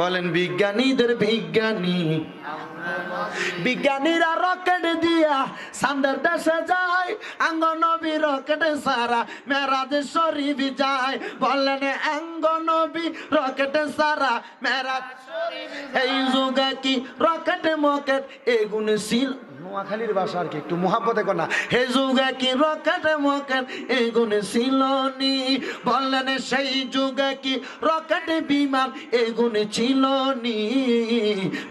বলেন বিজ্ঞানীদের বিজ্ঞানী। বিজ্ঞানীরা রকেট দিয়া সান্দের দেশে যায়, আঙ্গনবী রকেটে সারা মেরাজ শরীফ যায়। বললেন আঙ্গনবী রকেটে সারা মেরাজ এই যুগে কি রকেট মকেট? এগুন ছিল নোয়াখালীর বাসা আর কি, একটু মহাব্বতে কন্যা হে যুগে কি রকেট মকেট, এগুন ছিল নি বললেন, সেই যুগে কি রকেট বিমান, এগুন ছিল নি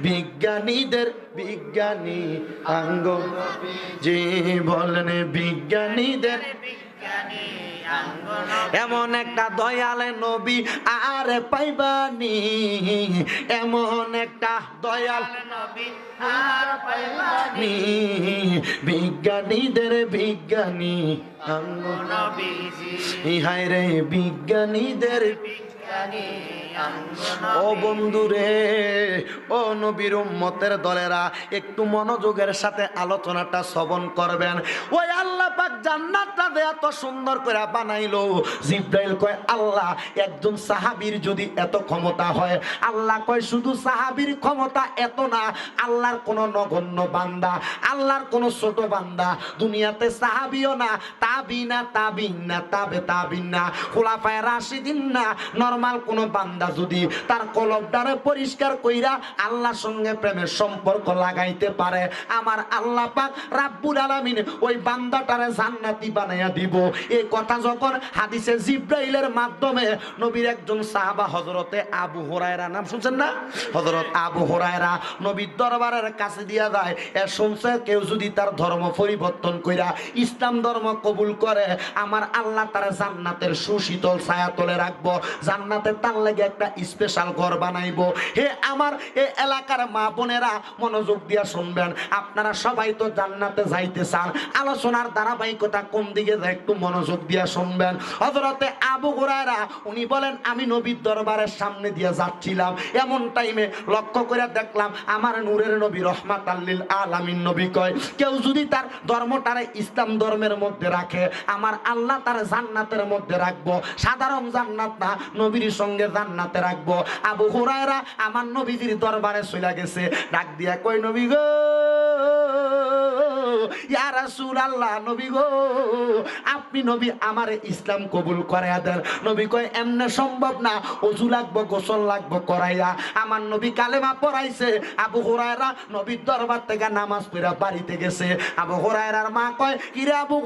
বিজ্ঞানীদের বিজ্ঞানী আঙ্গ। যে বললেন, বিজ্ঞানীদের এমন একটা দয়ালে নবী আর পাইবানি। এমন একটা দয়াল নি বিজ্ঞানীদের বিজ্ঞানী। ইহাই রে বিজ্ঞানীদের ও বন্ধুরে ও নবীর উম্মতের দলেরা, একটু মনোযোগের সাথে আলোচনাটা শ্রবণ করবেন। ওই আল্লাহ পাক জান্নাতটা যে এত সুন্দর করে বানাইলো। জিব্রাইল কয়, আল্লাহ, একজন সাহাবীর যদি এত ক্ষমতা হয়, আল্লাহ কয়, শুধু সাহাবীর ক্ষমতা এত না, আল্লাহর কোন নগণ্য বান্দা, আল্লাহর কোন ছোট বান্দা, দুনিয়াতে সাহাবিও না, তাবিন না তাবিন না তাবে তাবিন না খোলাফায় রাশিদিন না, নরমাল কোন বান্দা যদি তার কলবটারে পরিষ্কার কইরা আল্লাহর সঙ্গে প্রেমের সম্পর্ক লাগাইতে পারে, আমার আল্লাহ পাক রাব্বুল আলামিন ওই বান্দাটারে জান্নাতি বানাইয়া দিব। এই কথা যখন হাদিসে জিব্রাইলের মাধ্যমে নবীর একজন সাহাবা হযরতে আবু হুরায়রা, নাম শুনছেন না? হযরত আবু হুরায়রা নবীর দরবারের কাছে দিয়া যায়, এ শুনছে, কেউ যদি তার ধর্ম পরিবর্তন কইরা ইসলাম ধর্ম কবুল করে, আমার আল্লাহ তার জান্নাতের সুশীতল ছায়া তলে রাখব। জান্নাতে তার লাগে একটা স্পেশাল ঘর বানাইবো। হে আমার এই এলাকার মা বোনেরা মনোযোগ দিয়া শুনবেন। আপনারা সবাই তো জান্নাতে যাইতে চান। আলোচনার ধারাবাহিকতা কোন দিকে যায় একটু মনোযোগ দিয়া শুনবেন। হজরতে আবু হুরায়রা, উনি বলেন, আমি নবীর দরবারের সামনে দিয়ে যাচ্ছিলাম। এমন টাইমে লক্ষ্য করে দেখলাম, আমার নূরের নবী রহমাত আল্লিল আলামিন নবী কয়, কেউ যদি তার ধর্মটারে ইসলাম ধর্মের মধ্যে রাখে, আমার আল্লাহ তার জান্নাতের মধ্যে রাখব। সাধারণ জান্নাত না, নবীর সঙ্গে জান্নাতে রাখব। আবু হুরায়রা আমার নবীজির দরবারে চলে গেছে। ডাক দিয়া কই নবী গো! আপনি নবী আমার ইসলাম কবুল করাইয়া দেন। নবী কয়, এমনে সম্ভব না, অজু লাগবো, গোসল লাগবো, করাইয়া। আমার নবী কালেমা পড়াইছে, আবু নবীর দরবার থেকে নামাজ পড়া বাড়িতে গেছে। আবু মা কয়, কিরে আবু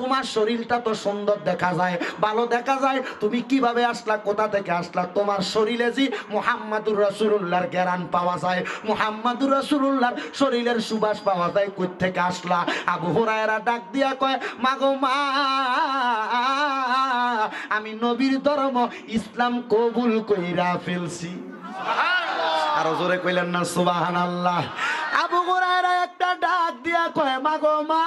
তোমার শরীরটা তো সুন্দর দেখা যায়, ভালো দেখা যায়, তুমি কীভাবে আসলা, কোথা থেকে আসলা? তোমার শরীরে জি মুহাম্মাদুর রাসূলুল্লাহর জ্ঞান পাওয়া যায়, মুহাম্মাদুর রাসূলুল্লাহর শরীরের সুবাস পাওয়া যায়, কই থেকে আসলা। আবু হুরায়রা ডাক দিয়া কয় মাগো মা আমি নবীর ধর্ম ইসলাম কবুল কইরা ফেলছি। আরও জোরে কইলেন না সুবাহান আল্লাহ আবু হুরায়রা একটা ডাক দিয়া কয় মাগো মা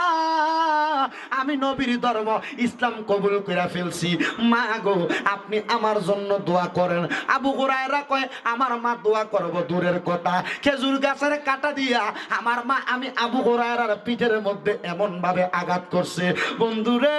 আমি নবীর ধর্ম ইসলাম কবুল করে ফেলছি। মা গো, আপনি আমার জন্য দোয়া করেন। আবু হুরায়রা কয়, আমার মা দোয়া করব দূরের কথা। খেজুর গাছের কাটা দিয়া আমার মা, আমি আবু হুরায়রার পিঠের মধ্যে এমন ভাবে আঘাত করছে। বন্ধুরে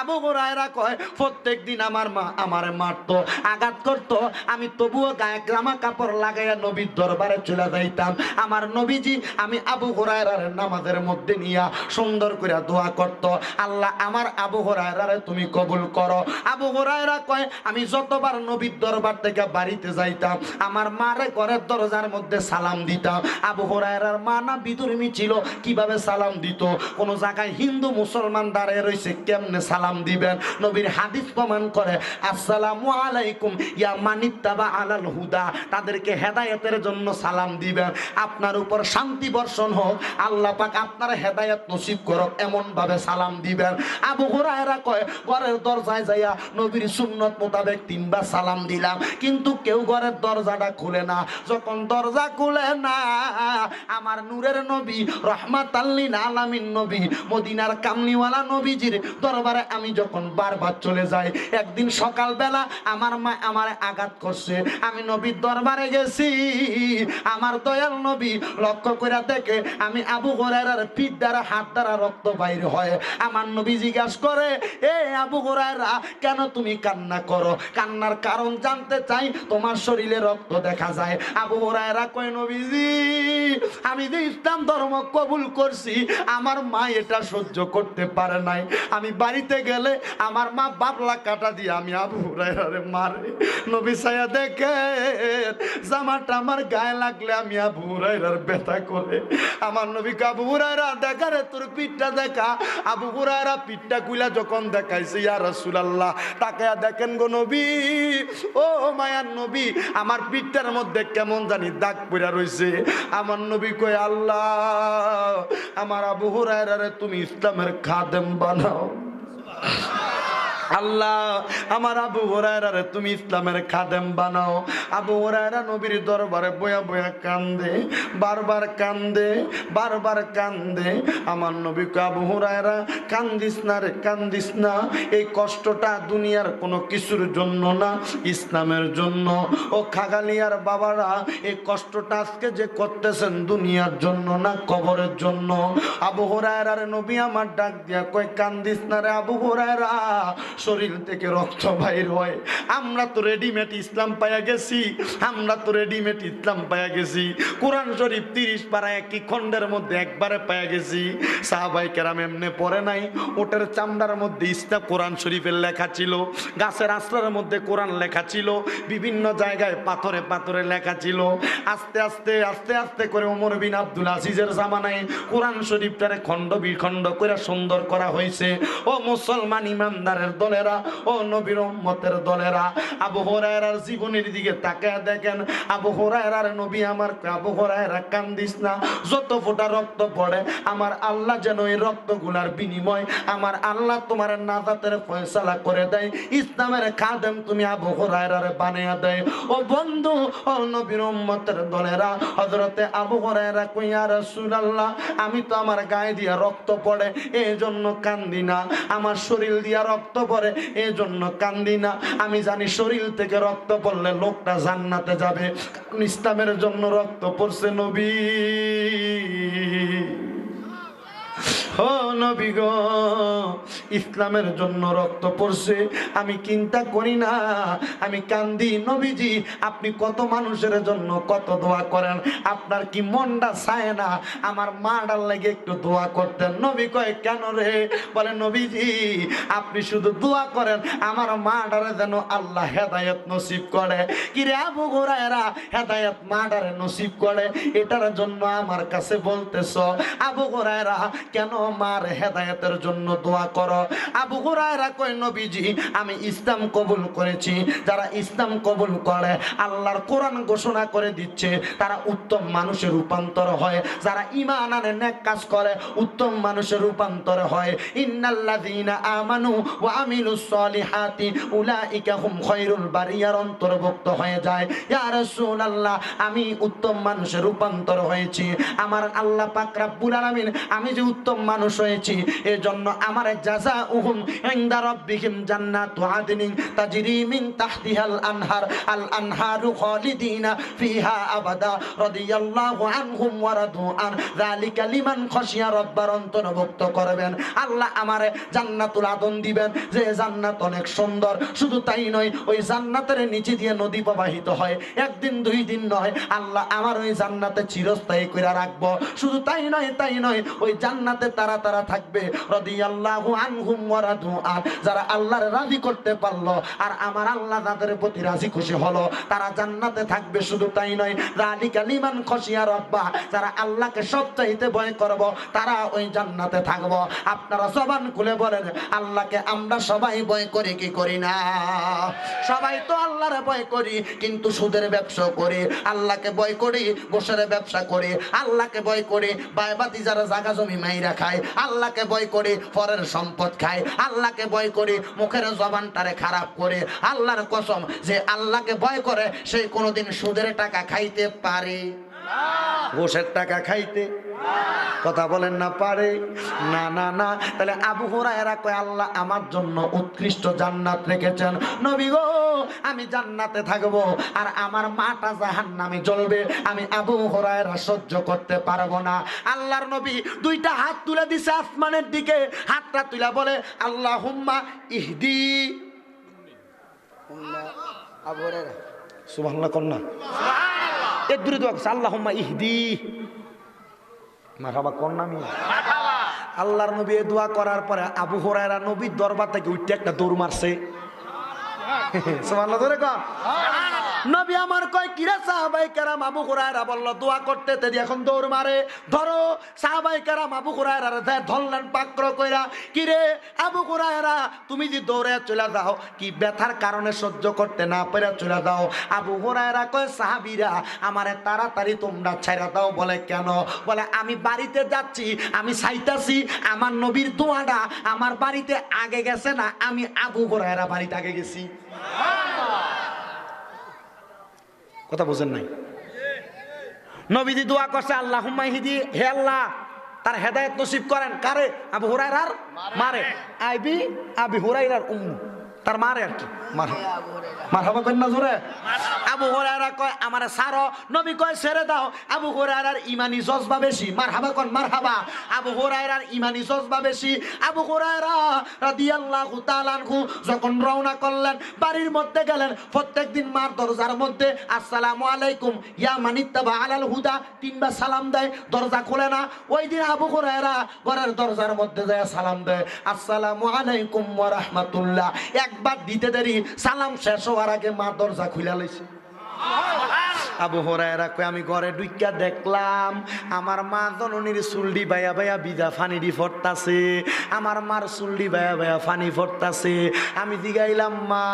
আবু হুরায়রা কয় প্রত্যেক দিন আমার মা আমার মারতো, আঘাত করতো। আমি তবুও গায়ে গ্রামা কাপড় লাগাইয়া নবীর দরবারে চলে যাইতাম। আমার নবীজি, আমি আবু হুরায়রার নামাজের মধ্যে নিয়া সুন্দর করে দোয়া করত। আল্লাহ আমার আবু হুরায়রারে তুমি কবুল করো। আবু হুরায়রা কয়, আমি যতবার নবীর দরবার থেকে বাড়িতে যাইতাম, আমার মারে ঘরের দরজার মধ্যে সালাম দিতাম। আবু হুরায়রার মা না বিদুর্মী ছিল, কীভাবে সালাম দিত? কোন জায়গায় হিন্দু মুসলমান দাঁড়িয়ে রয়েছে কেমনে সালাম দিবেন? নবীর হাদিস প্রমাণ করে, আসসালামু আলাইকুম, ইয়া মানিত্তাবা আলাল হুদা। তাদেরকে হেদায়েতের জন্য সালাম দিবেন। আপনার উপর শান্তি বর্ষণ হোক, আল্লাহ পাক আপনার হেদায়েত নসিব করক এমন ভাবে সালাম দিবেন। আবু হুরায়রা কয়, ঘরের দরজায় যাইয়া নবীর সুন্নত মোতাবেক তিনবার সালাম দিলাম। কিন্তু কেউ ঘরের দরজাটা খুলে না। যখন দরজা খুলে না, আমার নূরের নবী রহমাত আল্লিন আলামিন নবী, মদিনার কামনিওয়ালা নবীজির দরবারে আমি যখন বারবার চলে যাই, একদিন সকালবেলা আমার মা আমার আঘাত করছে। আমি নবীর দরবারে গেছি। আমার দয়াল নবী লক্ষ্য করে দেখে আমি আবু হরার পিঠ দ্বারা, হাত দ্বারা রক্ত বাইর হয়। আমার নবী জিজ্ঞাসা করে, এ আবু হুরায়রা, কেন তুমি কান্না করো? কান্নার কারণ জানতে চাই, তোমার শরীরে রক্ত দেখা যায়। আবু হুরায়রা কয়, নবীজি, আমি যে ইসলাম ধর্ম কবুল করছি, আমার মা এটা সহ্য করতে পারে নাই। আমি বাড়িতে গেলে আমার মা বাবলা কাটা দিয়ে আমি আবু হুরায়রারে মারে। নবী সায়া দেখে জামাটা আমার গায়ে লাগলে আমি আবু হুরায়রার ব্যথা করে। আমার নবী আবু হুরায়রা, দেখা রে, তোর পিঠটা দেখা। আবু হুরায়রা পিঠটা কুইলা যখন দেখাইছে, ইয়া রাসূলুল্লাহ তাকে দেখেন গো নবী। ও মায়ার নবী, আমার পিঠটার মধ্যে কেমন জানি দাগ পড়া রয়েছে আমার নবী কয়, আল্লাহ, আমার আবু হুরায়রারে তুমি ইসলামের খাদেম বানাও। আল্লাহ, আমার আবু হরায়রারে তুমি ইসলামের খাদেম বানাও। আবু হরায়রা নবীর দরবারে বয়া বয়া কান্দে, বারবার কান্দে বারবার কান্দে। আমার নবীকে আবু হরায়রা, কান্দিস না রে, কান্দিস না। এই কষ্টটা দুনিয়ার কোনো কিছুর জন্য না, ইসলামের জন্য। ও খাগালিয়ার বাবারা, এই কষ্টটা আজকে যে করতেছেন দুনিয়ার জন্য না, কবরের জন্য? আবু হরায়রার নবী আমার ডাক দিয়া কয়, কান্দিস না রে আবু হরায়রা শরীর থেকে রক্ত বাইর হয়। আমরা তো রেডিমেড ইসলাম পাইয়া গেছি। আমরা তো রেডিমেড ইসলাম পাইয়া গেছি। কোরআন শরীফ তিরিশ পারা একই খণ্ডের মধ্যে একবারে পাইয়া গেছি। সাহাবাই কেরাম এমনি পড়ে নাই। ওটার চামড়ার মধ্যে ইসলাম কোরআন শরীফের লেখা ছিল। গাছের আশ্রার মধ্যে কোরআন লেখা ছিল। বিভিন্ন জায়গায় পাথরে পাথরে লেখা ছিল। আস্তে আস্তে আস্তে আস্তে করে ওমর বিন আব্দুল আজিজের জামানায় কোরআন শরীফটারে খণ্ড বিখণ্ড করে সুন্দর করা হয়েছে। ও মুসলমান ইমানদারের দলেরা, ও নবীর উম্মতের দলেরা, আবু হুরায়রার জীবনের দিকে তাকায় দেখেন, আবু হুরায়রার নবী আমার, আবু হুরায়রা কান্দিস না, যত ফোঁটা রক্ত পড়ে, আমার আল্লাহ যেন এই রক্তগুলার বিনিময়, আমার আল্লাহ তোমার নাজাতের ফয়সালা করে দেয়, ইসলামের খাদেম তুমি আবু হুরায়রার বানিয়ে দেয়। ও বন্ধু, ও নবীর উম্মতের দলেরা, হযরতে আবু হুরায়রা কইয়া রাসূলুল্লাহ, আমি তো আমার গায়ে দিয়া রক্ত পড়ে এই জন্য কান্দি না, আমার শরীর দিয়া রক্ত পড়ে এই জন্য কান্দি না। আমি জানি শরীর থেকে রক্ত পড়লে লোকটা জান্নাতে যাবে। ইসলামের জন্য রক্ত পড়ছে নবী। ইসলামের জন্য রক্ত পড়ছে, আমি চিন্তা করি না, আমি কান্দি নবীজি, আপনি কত মানুষের জন্য কত দোয়া করেন, আপনার কি মনটা চায় না, আমার মাটার লাগে একটু দোয়া করতেন, নবী কয়, কেন রে? বলে, নবীজি, আপনি শুধু দোয়া করেন, আমার মা ডারে যেন আল্লাহ হেদায়ত নসিব করে। কি রে আবু গোরায়রা হেদায়ত মা ডারে নসিব করে, এটার জন্য আমার কাছে বলতেছ, আবু গোরায়রা কেন মার হেদায়তের জন্য দোয়া করো। আবু হুরায়রা কয়, নবীজি, আমি ইসলাম কবুল করেছি। যারা ইসলাম কবুল করে, আল্লাহর কোরআন ঘোষণা করে দিচ্ছে, তারা উত্তম মানুষের রূপান্তর হয়। যারা ঈমান আনে, নেক কাজ করে, উত্তম মানুষের রূপান্তর হয়। ইন্নাল্লাযীনা আমানু ওয়া আমিলুস সলিহাতি, উলাইকা হুম খায়রুল বারিয়ার অন্তর্ভুক্ত হয়ে যায়। ইয়া রাসূলুল্লাহ, আমি উত্তম মানুষের রূপান্তর হয়েছি। আমার আল্লাহ পাক রাব্বুল আলামিন, আমি যে উত্তম মানুষ হয়েছি। এজন্য আমার জাযা উহুম ইনদা রাব্বিহিম জান্নাতু আদনিন তাজরি মিন তাহতিহাল আনহার, আল আনহারু খালিদিনা ফিহা আবাদা রাদিয়াল্লাহু আনহুম ওয়া রাদু আন। যালিকা লিমান খাশিয়া রাব্বার অন্তর্ভুক্ত করবেন। আল্লাহ আমারে জান্নাতুল আদন দিবেন। যে জান্নাত অনেক সুন্দর। শুধু তাই নয়, ওই জান্নাতের নিচে দিয়ে নদী প্রবাহিত হয়। একদিন, দুই দিন নয়, আল্লাহ আমার ওই জান্নাতে চিরস্থায়ী করে রাখব। শুধু তাই নয় তাই নয়, ওই জান্নাতে তারা তারা থাকবে। যারা আল্লাহর রাজি করতে পারল আর আমার আল্লাহ তাদের প্রতি রাজি খুশি হলো, তারা জান্নাতে থাকবে শুধু তাই নয়। রালিকা লিমান খসিয়া রব্বা। যারা আল্লাহকে সবচাইতে ভয় করব, তারা ওই জান্নাতে থাকব। আপনারা জবান খুলে বলেন, আল্লাহকে আমরা সবাই ভয় করি, কি করি না? সবাই তো আল্লাহরে ভয় করি, কিন্তু সুদের ব্যবসা করি। আল্লাহকে ভয় করি গোসের ব্যবসা করি। আল্লাহকে ভয় করি, বায়বাতি যারা জাগা জমি মাইরা খায় আল্লাহকে ভয় করে পরের সম্পদ খায়, আল্লাহকে ভয় করে মুখের জবানটারে খারাপ করে, আল্লাহর কসম যে আল্লাহকে বয় করে সে কোনোদিন সুদের টাকা খাইতে পারে। ঘোষের টাকা খাইতে। কথা বলেন না পারে। না না না। তাহলে আবু হুরায়রা কয় আল্লাহ আমার জন্য উৎকৃষ্ট জান্নাত রেখেছেন। নবী গো আমি জান্নাতে থাকব আর আমার মাটা জাহান্নামে জ্বলবে। আমি আবু হুরায়রা সহ্য করতে পারব না। আল্লাহর নবী দুইটা হাত তুলে দিছে আসমানের দিকে। হাতটা তুলে বলে আল্লাহ হুম্মা ইহদি সুবহানাল্লাহ কন্যা। এর দূরে দোয়া করছে আল্লাহ ইহদি। মারহাবা কর নামি আল্লাহর নবী এ দোয়া করার পরে আবু হরাইরা নবীর দরবার থেকে উঠতে একটা দৌড় মারছে। সোমাল্লা ধরে কর নবী আমার কয়, কিরা সাহাবাই কেরাম, আবু হুরায়রা বলল, দোয়া করতে তেদি এখন দৌড় মারে। ধরো, সাহাবাই কেরাম, আবু হুরায়রা ধরলেন পাক্র কইরা। কিরে আবু হুরায়রা, তুমি যে দৌড়ে চলে যাও, কি ব্যথার কারণে সহ্য করতে না পেরে চলে যাও? আবু হুরায়রা কয়, সাহাবীরা, আমারে তাড়াতাড়ি তোমরা ছেড়ে দাও। বলে, কেন? বলে, আমি বাড়িতে যাচ্ছি, আমি চাইতাছি আমার নবীর দোয়াটা আমার বাড়িতে আগে গেছে না, আমি আবু হুরায়রা বাড়িতে আগে গেছি। কথা বোঝেন নাই। নবীজি দোয়া করছে আল্লাহ হুম্মাহিদি হে আল্লাহ তার হেদায়ত নসিব করেন। কারে? আবু হুরাইরার মারে। আইবি আবি হুরাইরার উম তার মারে আর কি। মারে মারহাবা করেন না জোরে? আবু হুরায়রা কয়, আমারে সারো নবী কয়, ছেড়ে দাও। আবু হুরায়রার ইমানি জজবা বেশি। মার হাবা কন? কোন মারহাবা। আবু হুরায়রার ইমানি জজবা বেশি। আবু হুরায়রা রাদিয়াল্লাহু তাআলা আনহু যখন রওনা করলেন, বাড়ির মধ্যে গেলেন, প্রত্যেকদিন মার দরজার মধ্যে, আসসালামু আলাইকুম, ইয়া মানিত্তাবা আলাল হুদা? তিনবার সালাম দেয়, দরজা খোলে না। ওই দিন আবু হুরায়রা ঘরের দরজার মধ্যে যায় সালাম দেয়, আসসালামু আলাইকুম ওয়া রাহমাতুল্লাহ। একবার দিতে দেরি, সালাম শেষ হওয়ার আগে মা দরজা খুলে লইছে। oh Mahalo. আবু হরায়রা কই আমি ঘরে ডুইকা দেখলাম, আমার মা জননীর চুলডি বায়া বায়া বিজা ফানি দি ফটতাছে, আমার মার চুলডি বায়া বায়া ফানি ফটতাছে। আমি দিগাইলাম মা,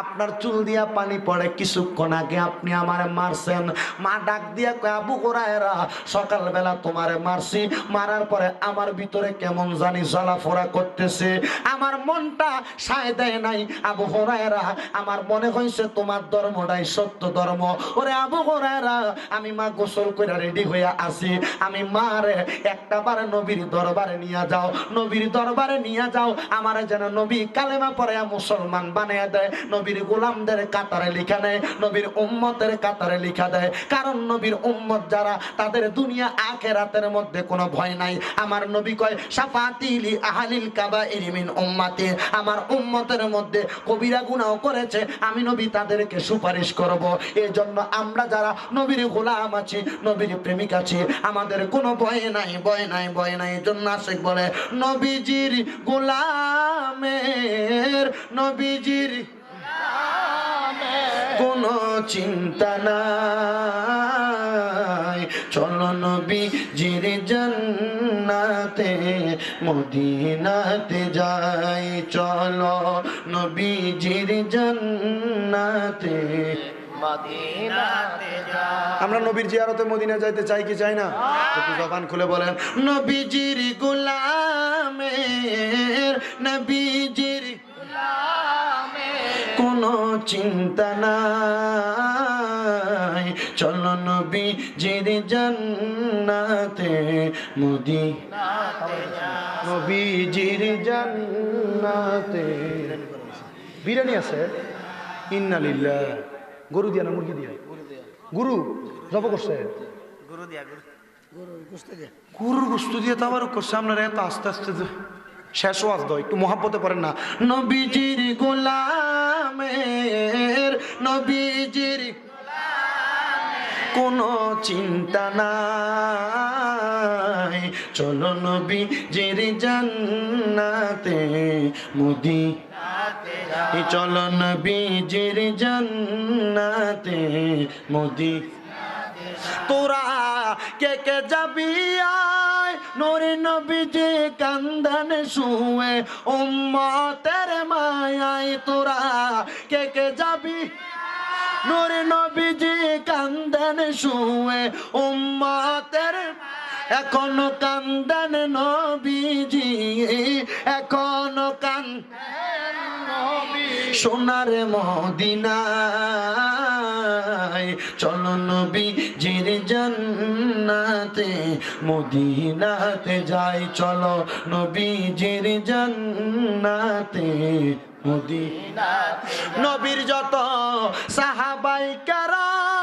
আপনার চুল দিয়া পানি পড়ে কিছুক্ষণ আগে আপনি আমারে মারছেন। মা ডাক দিয়া কয়, আবু হরায়রা, সকালবেলা তোমারে মারছি, মারার পরে আমার ভিতরে কেমন জানি জ্বালাফোড়া করতেছে। আমার মনটা সায় দেয় নাই, আবু হরায়রা, আমার মনে হয়েছে তোমার ধর্মটাই সত্য ধর্ম। ওরে আবু হরায়রা আমি মা গোসল করে রেডি হয়ে আসি। আমি মারে একটা বার নবীর দরবারে নিয়ে যাও। নবীর দরবারে নিয়ে যাও, আমার যেন নবী কালেমা পরে মুসলমান বানিয়ে দেয়। নবীর গোলামদের কাতারে লিখা নেয়, নবীর উম্মতের কাতারে লিখা দেয়। কারণ নবীর উম্মত যারা, তাদের দুনিয়া আখেরাতের মধ্যে কোনো ভয় নাই। আমার নবী কয় সাফাতিলি আহালিল কাবা ইরিমিন উম্মাতি। আমার উম্মতের মধ্যে কবিরা গুণাও করেছে। আমি নবী তাদেরকে সুপারিশ করব। এই জন্য আমরা যারা নবীর গোলাম আছি, নবীর প্রেমিক আছি, আমাদের কোনো ভয় নাই ভয় নাই ভয় নাই। জন্য আশেক বলে, নবীজির গোলামের, নবীজির কোনো চিন্তা নাই। চলো নবী জির জান্নাতে, মদিনাতে যাই। চলো নবী জির জান্নাতে। আমরা নবীর জিয়ারতে মদিনা যাইতে চাই কি চাই না? একটু জবান খুলে বলেন। নবীজির গোলামের নবীজির কোনো চিন্তা নাই। চলো নবী জির জান্নাতে মোদি নবী জির জান্নাতে। বিরিয়ানি আছে। ইন্নালিল্লাহ। গরু দিয়া না মুরগি দিয়া? গুরু জব করছে? গরুর গোস্ত দিয়ে তো আবার করছে আপনারা এত আস্তে আস্তে যে শেষ ওয়াজ দাও একটু মহাব্বতে পারেন না। নবীজির গোলামের নবীজির কোনো চিন্তা নাই। চলো নবী জির জান্নাতে মুদি চলো নবী জির জান্নাতে মুদি। তোরা কে কে যাবি আয়? নোরে নবী যে কান্দন শুয়ে উম্মতের মায়ায় তোরা কে কে যাবি? নোরে নবী যে কান্দন শুয়ে উম্মতের এখনও কান্দন নবীজি, এখনও কান সোনার মদিনায়। চলো নবী জির জান্নাতে, মদিনাতে যাই। চলো নবী জির জান্নাতে মদিনা নবীর যত সাহাবাই কারাম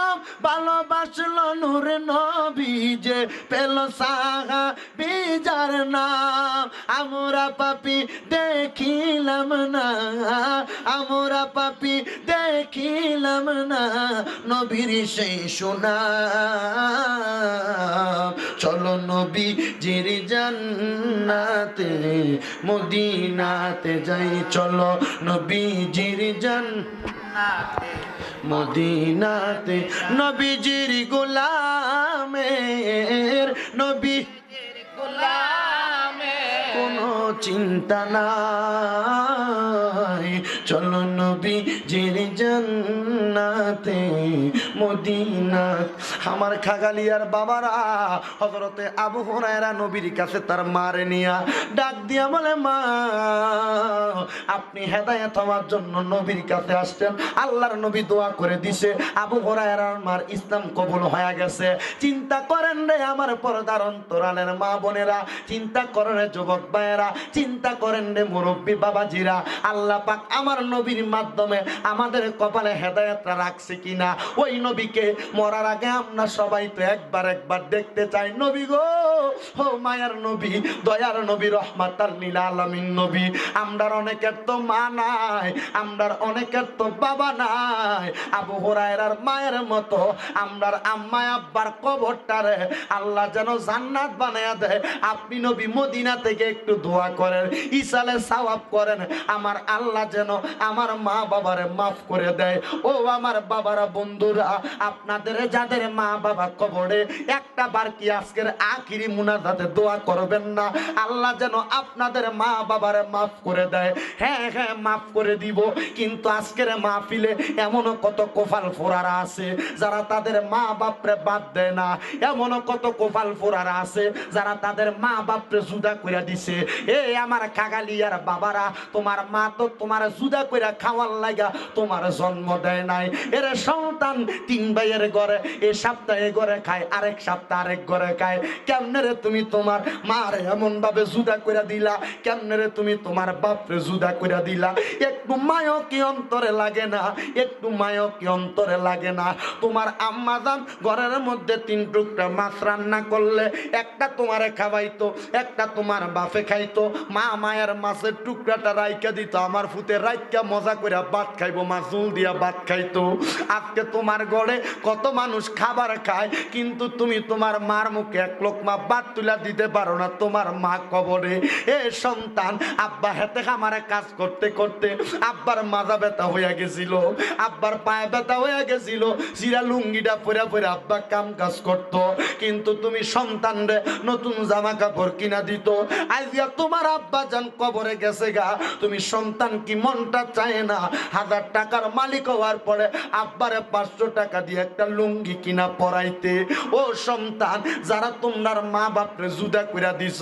ভালোবাসলো নূর নবী যে পেল সাহা বিজার নাম। আমরা পাপি দেখিলাম না, আমরা পাপি দেখিলাম না নবীর সেই সোনা চলো নবী জির জান্নাতে, মদিনাতে যাই, চলো নবীজির জান মদিনাতে নবীজির গোলামের নবী। কোনো চিন্তা না চলো নবী জির জান্নাতে মদিনা আমার খাগালিয়ার বাবারা হজরতে আবু হুরায়রা নবীর কাছে তার মারে নিয়া ডাক দিয়া বলে, মা, আপনি হেদায়েত হওয়ার জন্য নবীর কাছে আসছেন। আল্লাহর নবী দোয়া করে দিছে। আবু হুরায়রার মার ইসলাম কবুল হয়ে গেছে। চিন্তা করেন রে আমার পর্দার অন্তরালের মা বোনেরা। চিন্তা করেন রে যুবক ভাইয়েরা। চিন্তা করেন রে মুরব্বী বাবাজিরা। আল্লাহ পাক আমার নবীর মাধ্যমে আমাদের কপালে হেদায়েতটা রাখছে কিনা? ওই নবীকে মরার আগে আমরা সবাই তো একবার একবার দেখতে চাই। নবী গো, ও মায়ার নবী, দয়ার নবী রহমাতার নীলা আলামিন নবী। আমরার অনেকের তো মা নাই, আমরার অনেকের তো বাবা নাই। আবু হুরায়রার মায়ের মতো আমরার আম্মা আব্বার কবরটারে আল্লাহ যেন জান্নাত বানায়া দেয়। আপনি নবী মদিনা থেকে একটু দোয়া করেন ইসালে সওয়াব করেন। আমার আল্লাহ যেন আমার মা বাবারে মাফ করে দেয়। ও আমার বাবারা বন্ধুরা আপনাদের যাদের মা বাবা কবরে, একটা বার কি আজকের আখিরি মুনাজাতে দোয়া করবেন না? আল্লাহ যেন আপনাদের মা বাবারে মাফ করে দেয়। হ্যাঁ হ্যাঁ মাফ করে দিব। কিন্তু আজকের মাহফিলে এমনও কত কোফাল ফোরারা আছে যারা তাদের মা বাপরে বাদ দেয় না। এমনও কত কোফাল ফোরারা আছে যারা তাদের মা বাপরে জুদা করে দিছে। এ আমার কাগালিয়ার বাবারা, তোমার মা তো তোমার জুদা করে খাওয়ার লাগা তোমার জন্ম দেয় নাই। এর সন্তান তিন ভাইয়ের ঘরে, এ সপ্তাহে ঘরে খায়, আরেক সপ্তাহ আরেক ঘরে খায়। কেমনে রে তুমি তোমার মার এমন ভাবে জুদা করে দিলা? কেমনে রে তুমি তোমার বাপরে জুদা করে দিলা? একটু মায়ও কি অন্তরে লাগে না, একটু মায়ও কি অন্তরে লাগে না। তোমার আম্মা জান ঘরের মধ্যে তিন টুকরা মাছ রান্না করলে, একটা তোমারে খাওয়াইতো, একটা তোমার বাপে খাইতো। মা মায়ের মাছের টুকরাটা রাইকা দিত, আমার ফুতে রাইকা মজা করে ভাত খাইবো মাছুল দিয়া ভাত খাইতো। আজকে তোমার ঘরে কত মানুষ খাবার খায়, কিন্তু তুমি তোমার মার মুখে এক লোকমা ভাত তুলা দিতে পারো না তোমার মা কবরে। এ সন্তান, আব্বা হেতে খামারে কাজ করতে করতে আব্বার মাজা ব্যথা হইয়া গেছিল, আব্বার পায়ে ব্যথা হইয়া গেছিল সিরা লুঙ্গিটা পরে পরে আব্বা কাম কাজ করতো। কিন্তু তুমি সন্তান রে, নতুন জামা কাপড় কিনা দিত। আইজিয়া তোমার আব্বা যান কবরে গেছে গা, তুমি সন্তান কি মনটা চায় না? হাজার টাকার মালিক হওয়ার পরে আব্বারে পাঁচশো টাকা দিয়ে একটা লুঙ্গি কিনা পরাইতে। ও সন্তান, যারা তোমার মা বাপরে জুদা কইরা দিছ,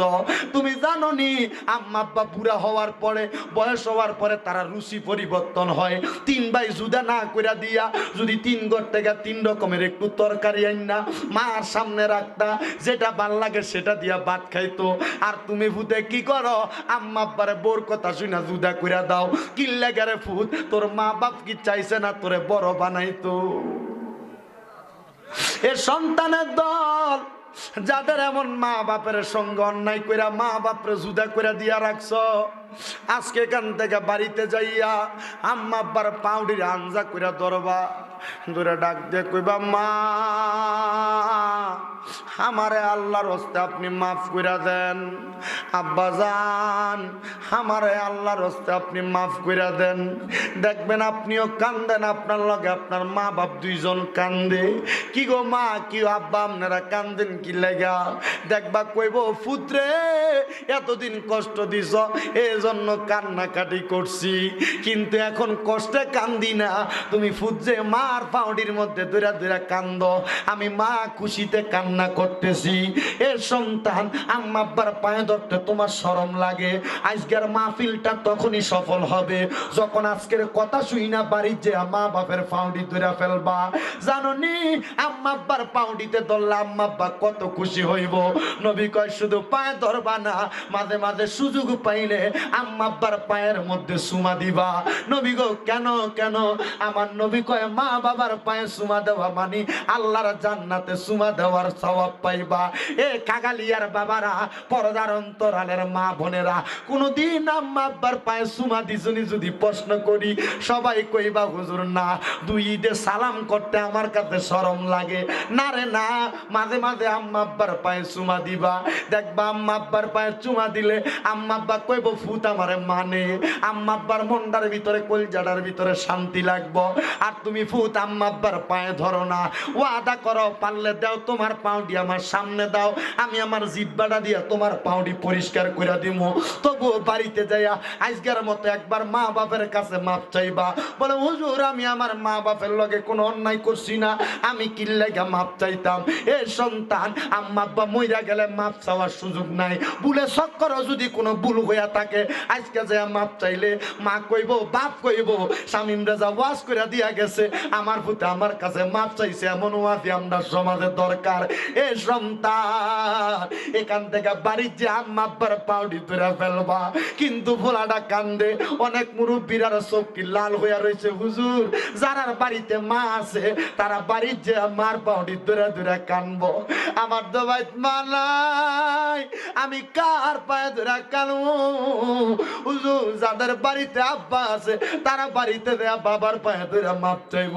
তুমি জানো নি আম্মা আব্বা বুড়া হওয়ার পরে, বয়স হওয়ার পরে তারা রুচি পরিবর্তন হয়। তিন ভাই জুদা না কইরা দিয়া, যদি তিন ঘর থেকে তিন রকমের একটু তরকারি আইন না মার সামনে রাখতা, যেটা ভালো লাগে সেটা দিয়া ভাত খাইতো। আর তুমি ভূতে কি করো? আম্মা আব্বারে বোর কথা শুনা জুদা কইরা দাও। কিল্লে গেরে ফুত তোর মা বাপ কি চাইছে না তোরে বড় বানাইতো? এ সন্তানের দল, যাদের এমন মা বাপের সঙ্গে অন্যায় কইরা মা বাপরে জুদা কইরা দিয়া রাখছ, আজকে এখান থেকে বাড়িতে যাইয়া আম্মা পাউডির আঞ্জা কইরা ধরবা। দূরে ডাক দিয়ে কইবা, মা, আমারে আল্লাহর হস্তে আপনি মাফ কইরা দেন। আব্বা যান, আমারে আল্লাহর হস্তে আপনি মাফ কইরা দেন। দেখবেন আপনিও কান্দেন, আপনার লগে আপনার মা বাপ দুইজন কান্দে। কি গো মা, কি আব্বা আপনারা কান্দেন কি লেগা? দেখবা কইব, ফুত্রে, এতদিন কষ্ট দিছ এই জন্য কান্নাকাটি করছি। কিন্তু এখন কষ্টে কান্দি না। তুমি ফুটছে মার পাউডির মধ্যে দূরা দূরা কান্দ। আমি মা খুশিতে কান্না করতেছি। এ সন্তান, আম্মা আব্বার পায়ে ধরতে তোমার শরম লাগে। আজকের মাহফিলটা তখনই সফল হবে। যখন আজকের কথা শুই না বাড়ির যে মা বাপের পাউডি ধরে ফেলবা। জানো নি আম্মা পাউডিতে ধরলে আম্মা আব্বা কত খুশি হইব। নবী কয়, শুধু পায়ে ধরবা না, মাঝে মাঝে সুযোগ পাইলে আম্মা আব্বার পায়ের মধ্যে সুমা দিবা। নবী গো, কেন কেন? আমার নবী কয়, মা বাবার পায়ে সুমা দেওয়া মানে আল্লাহর জান্নাতে সুমা দেওয়ার সওয়াব পাইবা। এ কাগালিয়ার বাবারা, পরদার অন্তরালের মা বোনেরা, কোনদিন আম্মা আব্বার পায়ে সুমা দিছুনি যদি প্রশ্ন করি, সবাই কইবা, হুজুর, না, দুই ঈদে সালাম করতে আমার কাছে শরম লাগে। না রে, না, মাঝে মাঝে আম্মা আব্বার পায়ে চুমা দিবা। দেখবা, আম্মা আব্বার পায়ে চুমা দিলে আম্মা আব্বা কইব, ফুত আমারে মানে। আম্মা আব্বার মন্ডার ভিতরে, কলজাটার ভিতরে শান্তি লাগবো। আর তুমি ফুত আম্মা আব্বার পায়ে ধরো না। ওয়াদা করো, পারলে দাও, তোমার পাউডি আমার সামনে দাও। আমি আমার জিব্বাটা দিয়া তোমার পাউডি পরিষ্কার করে দিমু। তবু বাড়িতে যাইয়া আজকের মতো একবার মা বাপের কাছে মাপ চাইবা। বলে, হুজুর, আমি আমার মা বাপের লগে কোনো অন্যায় করছি না। আমি কিল্লেগা মাপ চাইতাম? এ সন্তান আম্মাব্বা মইরা গেলে মাপ চাওয়ার সুযোগ নাই। ভুলে চক্কর যদি কোনো ভুল হইয়া থাকে। আজকে যে মাপ চাইলে মা কইব, বাপ কইব স্বামীম রাজা ওয়াজ করে দিয়া গেছে। আমার পুতে আমার কাছে মাপ চাইছে, এমন ওয়াজি আমরা সমাজে দরকার। এ সন্তান, এখান থেকে বাড়ির যে আম্মা আব্বার পাউডি ধরে ফেলবা। কিন্তু ভোলাটা কান্দে, অনেক মুরব্বীরা চোখ কি লাল হইয়া রয়েছে হুজুর, যারার বাড়িতে মা আছে, তারা বাড়ির যে মার পাউডি ধরে ধরে কানবো। আমার তো ভাই নাই, আমি কার পায়ে ধরে কানবো? হুজুর, যাদের বাড়িতে আব্বা আছে, তারা বাড়িতে দেয়া বাবার পায়ে ধরে মাপ চাইব।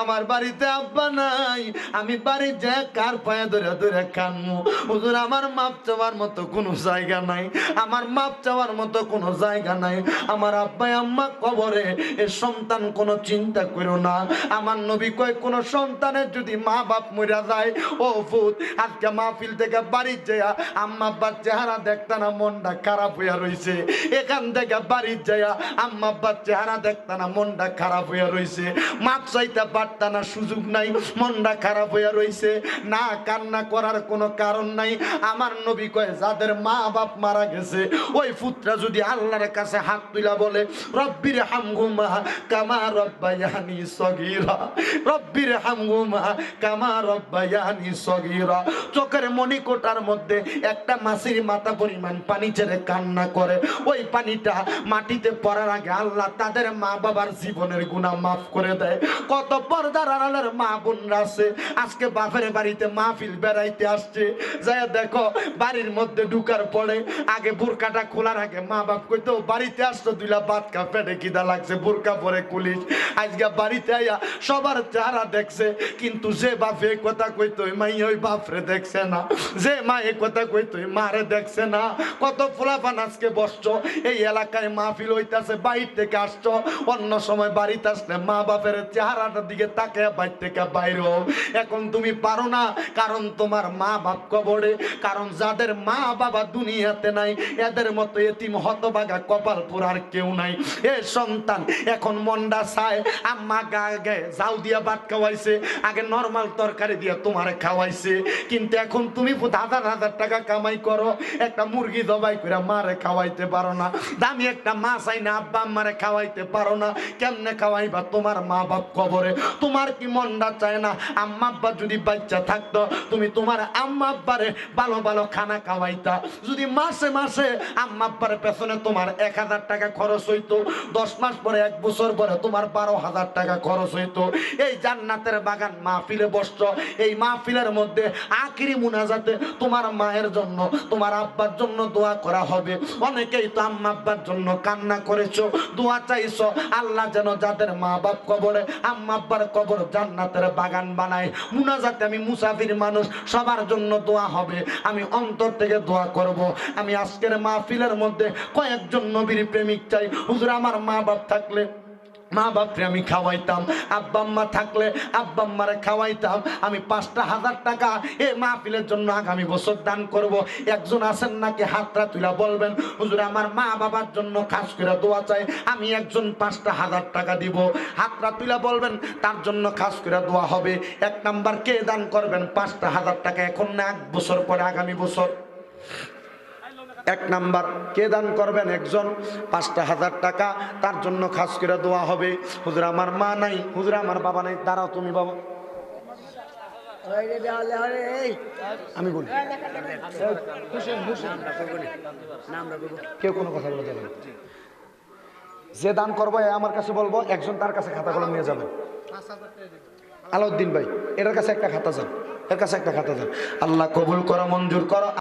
আমার বাড়িতে আব্বা নাই। আমি বাড়ি যে কার পায়ে ধরে ধরে কানবো হুজুর, আমার মাপ চাওয়ার মতো কোনো জায়গা নাই। আমার মাপ চাওয়ার মতো কোনো জায়গা নাই। আমার আব্বা আম্মা কবরে, এ সন্তান কোনো চিন্তা করো না। আমার নবী কয়, কোন সন্তানের যদি মা বাপ মরে যায়, ও ফুত আজকে মাহফিল থেকে বাড়ি যায় আম্মা আব্বার চেহারা দেখতে না, মনটা খারাপ হইয়া রইছে। এখান থেকে বাড়ি যায় আম্মা আব্বার চেহারা দেখতে না, মনটা খারাপ হইয়া রইছে। মাপ চাইতে পারতা না, সুযোগ নাই, মনটা খারাপ হইয়া রইছে। না, কান্না করার কোনো কারণ নাই। আমার নবী কয়, যাদের মা বাপ মারা গেছে, ওই পুত্রা যদি আল্লাহর কাছে হাত তুলা বলে, রব্বির হামগুমা কামা রব্বায়ানি সগীরা, রব্বির হামগুমা কামা রব্বায়ানি সগীরা। চোখের মণিকোটার মধ্যে একটা মাছের মাথা পরিমাণ পানি ছেড়ে কান্না করে। ওই পানিটা মাটিতে পড়ার আগে আল্লাহ তাদের মা বাবার জীবনের গুণা মাফ করে দেয়। কত পর্দার আড়ালের মা বোনরা আছে। আজকে বাপের বাড়িতে মাহফিল বেড়াইতে আসছে। যায় দেখো, বাড়ির মধ্যে ঢুকার পরে আগে বোরকাটা খোলার আগে মা বাপ কইতো, বাড়িতে আসতো দুইলা খা, পেটে কিদা লাগছে, বোরকা পরে কুলিশ আজকে বাড়িতে আইয়া সবার চেহারা দেখছে, কিন্তু যে বাপে কথা কইতো মাই ওই বাপরে দেখছে না। যে মা এ কথা কইতো মারে দেখছে না। কত ফুলাফান আজকে বসছো, এই এলাকায় মাহফিল হইতাছে, বাইর থেকে আসছো, অন্য সময় বাড়িতে আসলে মা বাপের চেহারাটার দিকে তাকে বাইর থেকে বাইরে। এখন তুমি পারো না, কারণ তোমার মা বাপ কবরে, কারণ যাদের মা বাবা দুনিয়াতে নাই, এদের মতো এতিম হতবাগা কপাল পুরার কেউ নাই। এ সন্তান, এখন মন্ডা চায়, আম্মা গা গে যাও দিয়া ভাত খাওয়াইছে, আগে নর্মাল তরকারি দিয়া তোমারে খাওয়াইছে। কিন্তু এখন তুমি হাজার হাজার টাকা কামাই করো, একটা মুরগি জবাই করে মারে খাওয়াইতে পারো না। দামি একটা মাছ আইনা আব্বা আম্মারে খাওয়াইতে পারো না। কেমনে খাওয়াইবা তোমার মা বাপ কবরে? তোমার কি মনটা চায় না? আম্মা আব্বা যদি বাচ্চা থাকতো, তুমি তোমার আম্মা আব্বারে ভালো ভালো খানা খাওয়াইতা। যদি মাসে মাসে আম্মা আব্বার পেছনে তোমার এক হাজার টাকা খরচ হইতো, দশ মাস পরে, এক বছর পরে তোমার বারো হাজার টাকা খরচ হইতো। এই জান্নাতের বাগান মাহফিলে বসছো, এই মাহফিলের মধ্যে আখিরি মুনাজাতে তোমার মায়ের জন্য, তোমার আব্বার জন্য দোয়া করা হবে। অনেকেই তো আম্মা আব্বার জন্য কান্না করেছ, দোয়া চাইছো, আল্লাহ যেন যাদের মা বাপ কবরে আম্মা আব্বার কবর জান্নাতের বাগান বানায়। মুনাজাতে আমি মুসাফির মানুষ, সবার জন্য দোয়া হবে। আমি অন্তর থেকে দোয়া করব। আমি আজকের মাহফিলের মধ্যে কয়েকজন নবীর প্রেমিক চাই। হুজুর, আমার মা বাপ থাকলে মা বাপরে, আমি খাওয়াইতাম। আব্বা আম্মা থাকলে আব্বা আম্মারে খাওয়াইতাম। আমি পাঁচটা হাজার টাকা এ মা মাহফিলের জন্য আগামী বছর দান করব। একজন আছেন নাকি হাতটা তুলা বলবেন, হুজুর, আমার মা বাবার জন্য খাস করে দোয়া চাই, আমি একজন পাঁচটা হাজার টাকা দিব। হাতটা তুলা বলবেন, তার জন্য খাস করে দোয়া হবে। এক নাম্বার, কে দান করবেন পাঁচটা হাজার টাকা এখন না এক বছর পরে আগামী বছর? এক নাম্বার, কে দান করবেন একজন? পাঁচটা হাজার টাকা, তার জন্য খাস করে দেওয়া হবে। হুজুর, আমার মা নাই। হুজুর, আমার বাবা নাই। দাঁড়াও তুমি, বাবা। আমি বলি। কেউ কোনো কথা বলে যাবে। যে দান করব আমার কাছে বলব, একজন তার কাছে খাতা কলম নিয়ে যাবেন আলাউদ্দিন ভাই এটার কাছে একটা খাতা যান। এর কাছে একটা খাতা যান। আল্লাহ কবুল করো, মঞ্জুর করো।